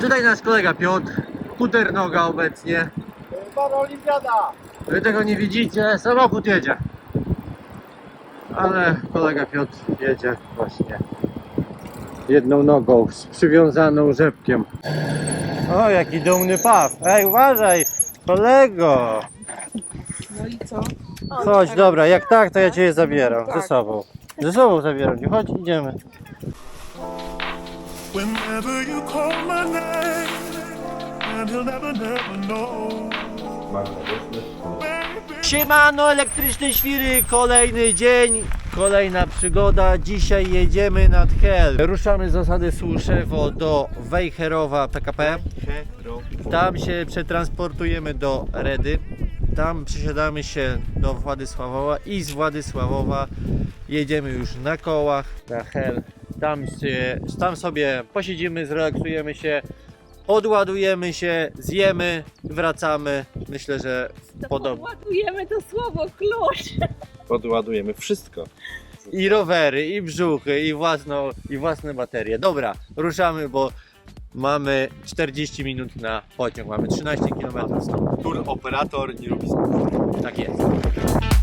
Tutaj nasz kolega Piotr, puter noga obecnie. Pana Olimpiada! Wy tego nie widzicie, samochód jedzie. Ale kolega Piotr jedzie właśnie jedną nogą z przywiązaną rzepkiem. O, jaki dumny paw. Ej, uważaj, kolego. No i co? Chodź, dobra, jak tak, to ja cię zabieram ze sobą. Ze sobą zabieram chodź, idziemy. Whenever you call my name, and he'll never, never know. Siemano, elektryczne świry, kolejny dzień, kolejna przygoda. Dzisiaj jedziemy nad Hel. Ruszamy z osady Słuszewo do Wejherowa PKP. Tam się przetransportujemy do Redy. Tam przesiadamy się do Władysławowa i z Władysławowa jedziemy już na kołach na Hel. Tam, się, tam sobie posiedzimy, zrelaksujemy się, odładujemy się, zjemy, wracamy. Myślę, że podobnie. Ładujemy to słowo klucz. Podładujemy wszystko. I rowery, i brzuchy, i, własną, i własne baterie. Dobra, ruszamy, bo mamy 40 minut na pociąg. Mamy 13 km stąd. Tur operator nie lubi spóźnień. Tak jest.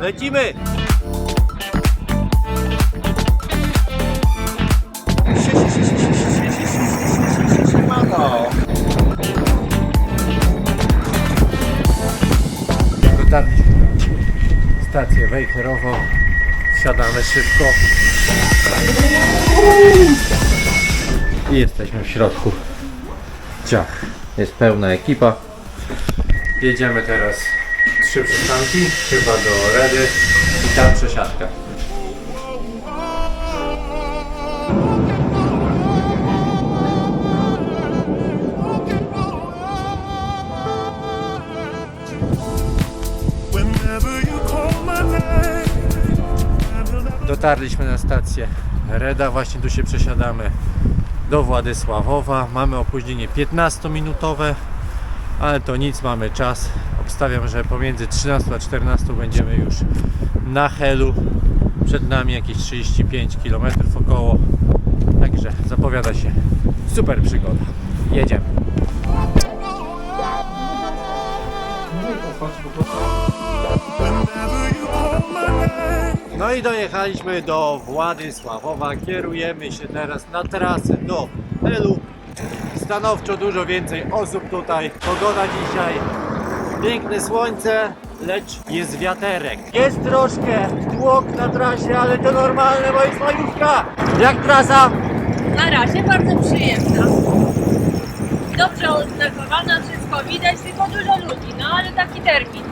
Lecimy! Stację Wejherowo. Siadamy szybko. I jesteśmy w środku. Ciach. Jest pełna ekipa. Jedziemy teraz trzy przystanki, chyba do Redy i tam przesiadka. Dotarliśmy na stację Reda, właśnie tu się przesiadamy do Władysławowa. Mamy opóźnienie 15-minutowe, ale to nic, mamy czas. Obstawiam, że pomiędzy 13 a 14 będziemy już na Helu. Przed nami jakieś 35 km około. Także zapowiada się super przygoda. Jedziemy. No i dojechaliśmy do Władysławowa. Kierujemy się teraz na trasę do Helu. Stanowczo dużo więcej osób tutaj. Pogoda dzisiaj. Piękne słońce, lecz jest wiaterek. Jest troszkę tłok na trasie, ale to normalne, bo jest majówka. Jak trasa? Na razie bardzo przyjemna. Dobrze oznakowana, wszystko widać, tylko dużo ludzi, no ale taki termin.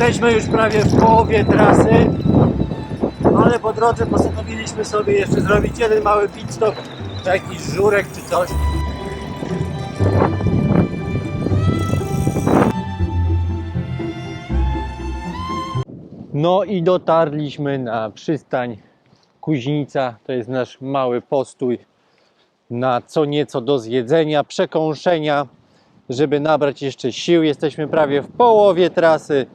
Jesteśmy już prawie w połowie trasy, ale po drodze postanowiliśmy sobie jeszcze zrobić jeden mały pit stop, jakiś żurek czy coś. No i dotarliśmy na przystań Kuźnica. To jest nasz mały postój na co nieco do zjedzenia, przekąszenia, żeby nabrać jeszcze sił. Jesteśmy prawie w połowie trasy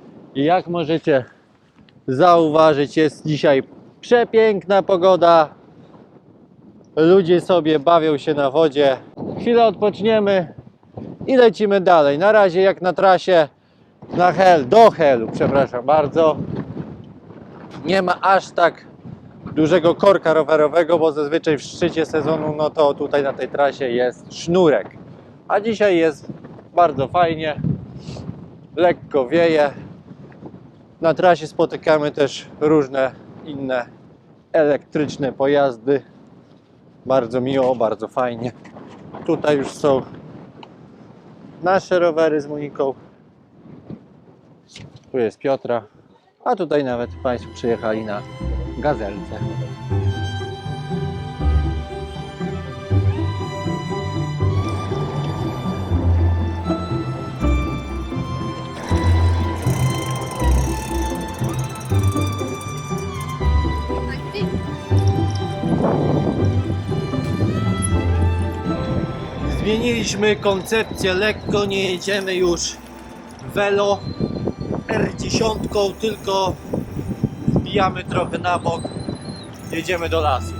jak możecie zauważyć, jest dzisiaj przepiękna pogoda. Ludzie sobie bawią się na wodzie. Chwilę odpoczniemy i lecimy dalej. Na razie jak na trasie na Hel, do Helu, przepraszam bardzo. Nie ma aż tak dużego korka rowerowego, bo zazwyczaj w szczycie sezonu, no to tutaj na tej trasie jest sznurek. A dzisiaj jest bardzo fajnie, lekko wieje. Na trasie spotykamy też różne inne elektryczne pojazdy. Bardzo miło, bardzo fajnie. Tutaj już są nasze rowery z Moniką. Tu jest Piotra. A tutaj nawet Państwo przyjechali na gazelce. Zmieniliśmy koncepcję lekko, nie jedziemy już Velo R10, tylko wbijamy trochę na bok, jedziemy do lasu.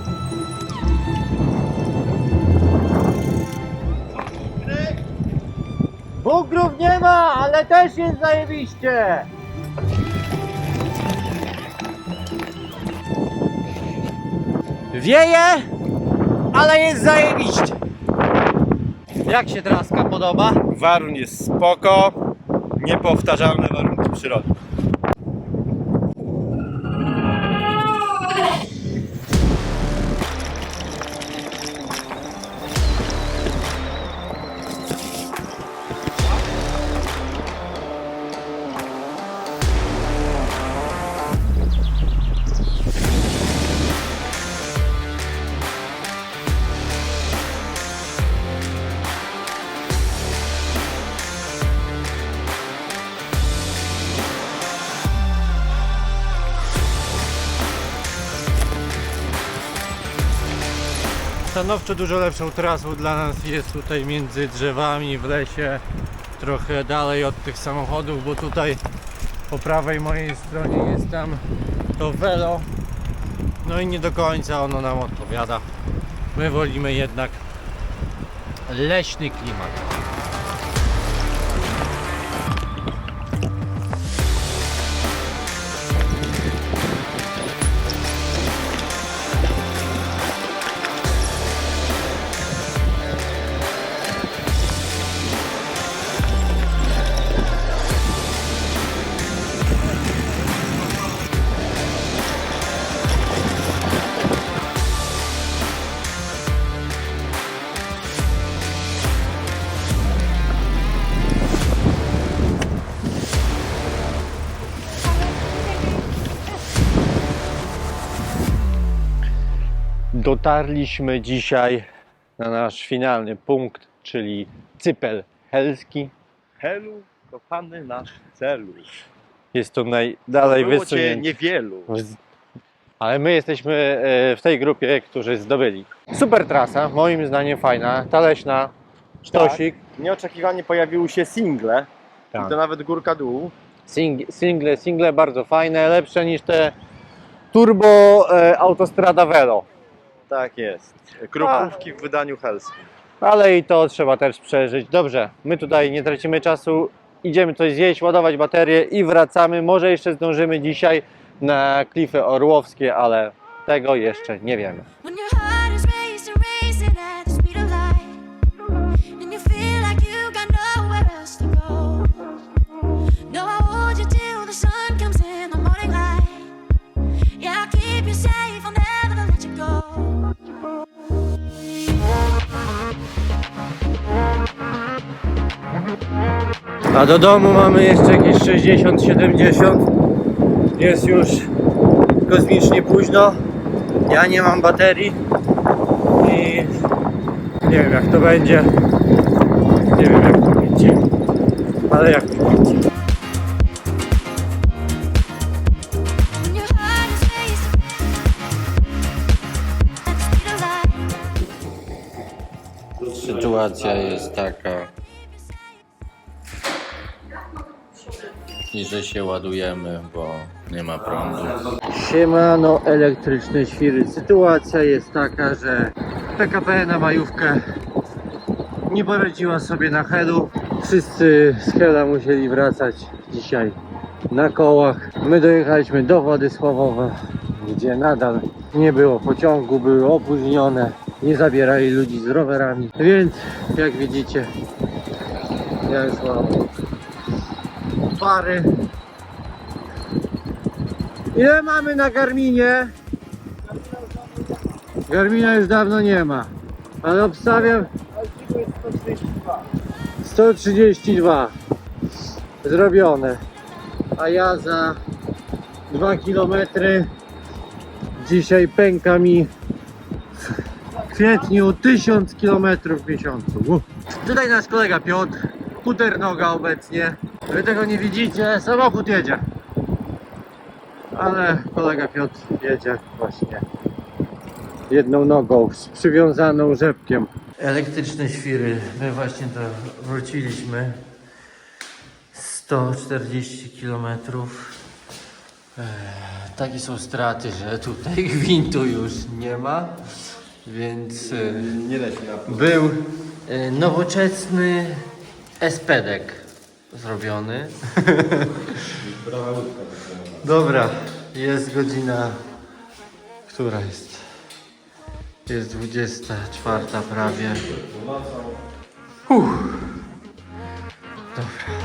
Bugrów nie ma, ale też jest zajebiście! Wieje, ale jest zajebiście! Jak się traska podoba? Warun jest spoko. Niepowtarzalne warunki przyrody. Stanowczo dużo lepszą trasą dla nas jest tutaj między drzewami w lesie, trochę dalej od tych samochodów, bo tutaj po prawej mojej stronie jest tam to Velo. No i nie do końca ono nam odpowiada. My wolimy jednak leśny klimat. Dotarliśmy dzisiaj na nasz finalny punkt, czyli Cypel Helski. Helu, kochany nasz celu. Jest to najdalej Było cię wysunięty. niewielu. Ale my jesteśmy e, w tej grupie, którzy zdobyli. Super trasa, moim zdaniem fajna. Ta leśna, sztosik. Nieoczekiwanie pojawiły się single. Tak. I to nawet górka dół. Sing, single, single bardzo fajne, lepsze niż te turbo e, autostrada Velo. Tak jest. Krupówki w wydaniu helskim. Ale i to trzeba też przeżyć. Dobrze, my tutaj nie tracimy czasu. Idziemy coś zjeść, ładować baterię i wracamy. Może jeszcze zdążymy dzisiaj na klify orłowskie, ale tego jeszcze nie wiemy. When your heart is racing, racing at the A do domu mamy jeszcze jakieś 60-70. Jest już kosmicznie późno. Ja nie mam baterii i nie wiem jak to będzie. Nie wiem jak to będzie. Ale jak to będzie. Sytuacja jest taka, że się ładujemy, bo nie ma prądu. Siemano elektryczne świry. Sytuacja jest taka, że PKP na majówkę nie poradziła sobie na Helu. Wszyscy z Hela musieli wracać dzisiaj na kołach. My dojechaliśmy do Władysławowa, gdzie nadal nie było pociągu, były opóźnione. Nie zabierali ludzi z rowerami, więc jak widzicie, ja już mam pary Ile mamy na Garminie? Garmina już dawno nie ma, ale obstawiam 132 zrobione. A ja za 2 km dzisiaj pęka mi w kwietniu 1000 km w miesiącu. Tutaj nasz kolega Piotr, puter noga obecnie. Wy tego nie widzicie, samochód jedzie. Ale kolega Piotr jedzie właśnie jedną nogą z przywiązaną rzepkiem. Elektryczne świry. My właśnie to wróciliśmy. 140 km. Takie są straty, że tutaj gwintu już nie ma, więc e, Nie da się na był e, nowoczesny espedek zrobiony. Dobra, jest godzina. Która jest? Jest 24 prawie. Uff. Dobra.